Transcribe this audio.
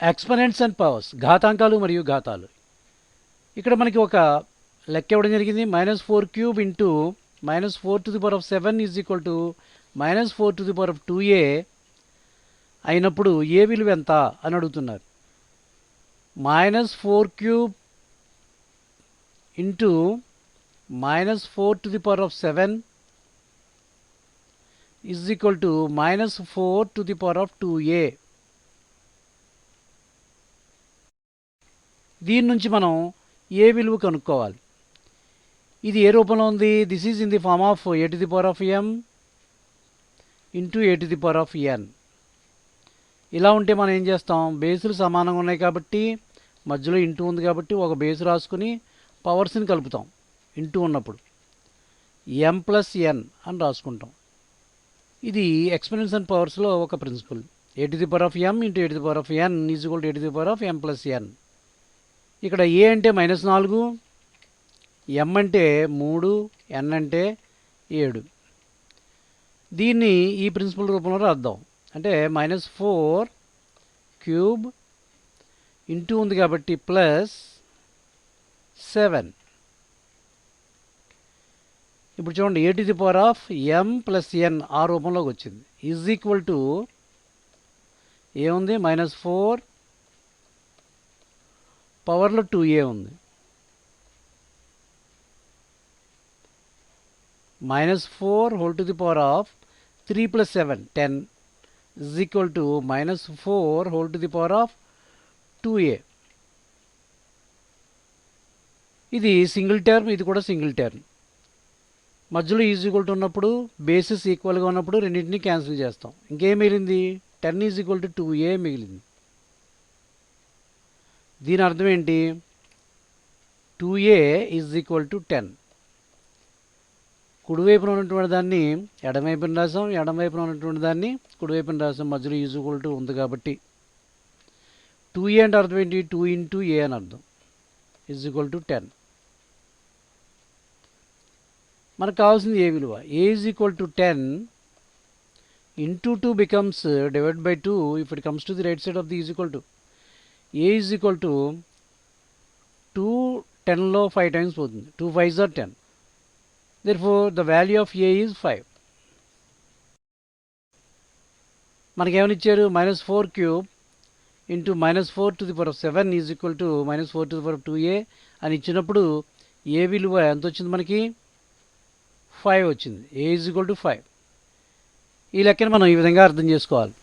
ఎక్స్పనెంట్స్ and powers ఘాతాంకాలు మరియు ఘాతాలు. ఇక్కడ మనకి ఒక లెక్క ఇవ్వడం జరిగింది. Minus four cube into minus four to the power of seven is equal to minus four to the power of two a అయినప్పుడు ఏ విలువ ఎంత అని అడుగుతున్నారు. Minus four cube into minus four to the power of seven is equal to minus four to the power of two a. దీని నుంచి మనం ఏ విలువ కనుక్కోవాలి? ఇది ఏ రూపంలో ఉంది? This is in the form of a to the power of m into a to the power of n ఇలా ఉంటే మనం ఏం చేస్తాం? బేసులు సమానంగా ఉన్నాయి కాబట్టి మధ్యలో ఇంటూ ఉంది కాబట్టి ఒక బేసు రాసుకుని పవర్స్ని కలుపుతాం. ఇంటూ ఉన్నప్పుడు. ఎం ప్లస్ ఎన్ అని రాసుకుంటాం. ఇది ఎక్స్పెరియన్స్ అండ్ పవర్స్లో ఒక principle a to the power of m into a to the power of n is equal to a to the power of m plus n ఇక్కడ ఏ అంటే మైనస్ నాలుగు ఎం అంటే మూడు ఎన్ అంటే ఏడు. దీన్ని ఈ ప్రిన్సిపల్ రూపంలో రాద్దాం. అంటే మైనస్ ఫోర్ క్యూబ్ ఇంటూ ఉంది కాబట్టి ప్లస్ సెవెన్. ఇప్పుడు చూడండి a the power of m plus n ఆ రూపంలోకి వచ్చింది. ఈజ్ ఈక్వల్ టు ఏముంది మైనస్ ఫోర్ పవర్లో టూ ఏ ఉంది. Minus four whole to the power of three plus seven ten is equal to minus four whole to the power of two a ఇది single term ఇది కూడా single term. మధ్యలో is equal to ఉన్నప్పుడు bases ఈక్వల్గా ఉన్నప్పుడు రెండింటిని cancel చేస్తాం. ఇంకేం మిగిలింది? Ten is equal to two a మిగిలింది. దీని అర్థం ఏంటి? Two a is equal to ten కుడివైపున ఉన్నటువంటి దాన్ని ఎడమవైపున రాసాం ఎడమవైపున ఉన్నటువంటి దాన్ని కుడివైపున రాసాం. మధ్యలో ఈజ్ ఈక్వల్ టు ఉంది కాబట్టి టూ ఏ అంటే అర్థం ఏంటి? టూ ఇంటూ ఏ అని అర్థం. ఈజ్ ఈక్వల్ టు టెన్ మనకు కావాల్సింది ఏ విలువ? A is equal to ten into two becomes divide by two if it comes to the right side of the is equal to a is equal to two టెన్లో five times పోతుంది. Two five are ten therefore the value of a is five మనకేమని ఇచ్చారు? Minus four cube into minus four to the power of seven is equal to minus four to the power of two a అని ఇచ్చినప్పుడు ఏ విలువ ఎంత వచ్చింది మనకి? Five వచ్చింది. A is equal to five ఈ లెక్కను మనం ఈ విధంగా అర్థం చేసుకోవాలి.